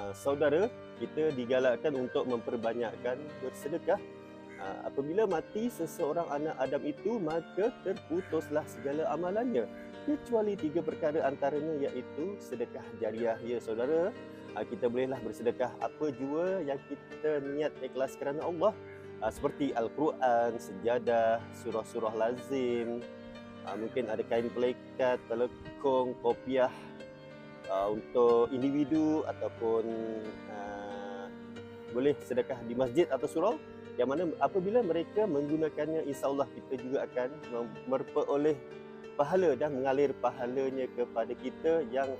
uh, saudara kita digalakkan untuk memperbanyakkan bersedekah. Uh, apabila mati seseorang anak Adam itu maka terputuslah segala amalannya kecuali tiga perkara antaranya iaitu sedekah jariah. Ya saudara uh, kita bolehlah bersedekah apa jua yang kita niat ikhlas kerana Allah. Seperti al-Quran sejadah surah-surah lazim mungkin ada kain pelekat telekung kopiah uh, untuk individu ataupun uh, boleh sedekah di masjid atau surau yang mana apabila mereka menggunakannya insyaAllah kita juga akan memperoleh pahala dan mengalir pahalanya kepada kita yang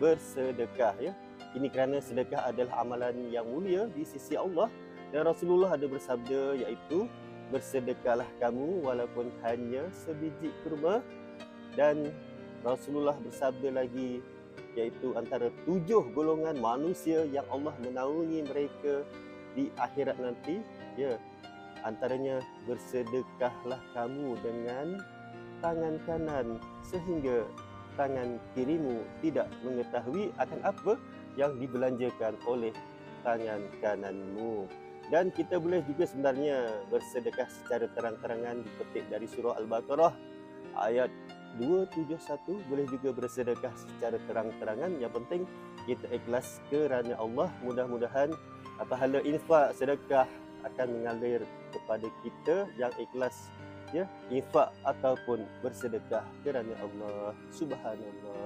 bersedekah ya. Ini kerana sedekah adalah amalan yang mulia di sisi Allah dan Rasulullah ada bersabda iaitu bersedekahlah kamu walaupun hanya sebiji kurma dan Rasulullah bersabda lagi iaitu antara tujuh golongan manusia yang Allah menaungi mereka di akhirat nanti. Ya antaranya bersedekahlah kamu dengan tangan kanan sehingga tangan kirimu tidak mengetahui akan apa yang dibelanjakan oleh tangan kananmu. Dan kita boleh juga sebenarnya bersedekah secara terang-terangan dipetik dari surah Al-Baqarah ayat 271 boleh juga bersedekah secara terang-terangan. Yang penting kita ikhlas kerana Allah. Mudah-mudahan pahala infak sedekah akan mengalir kepada kita yang ikhlas ya. Infak ataupun bersedekah kerana Allah. Subhanallah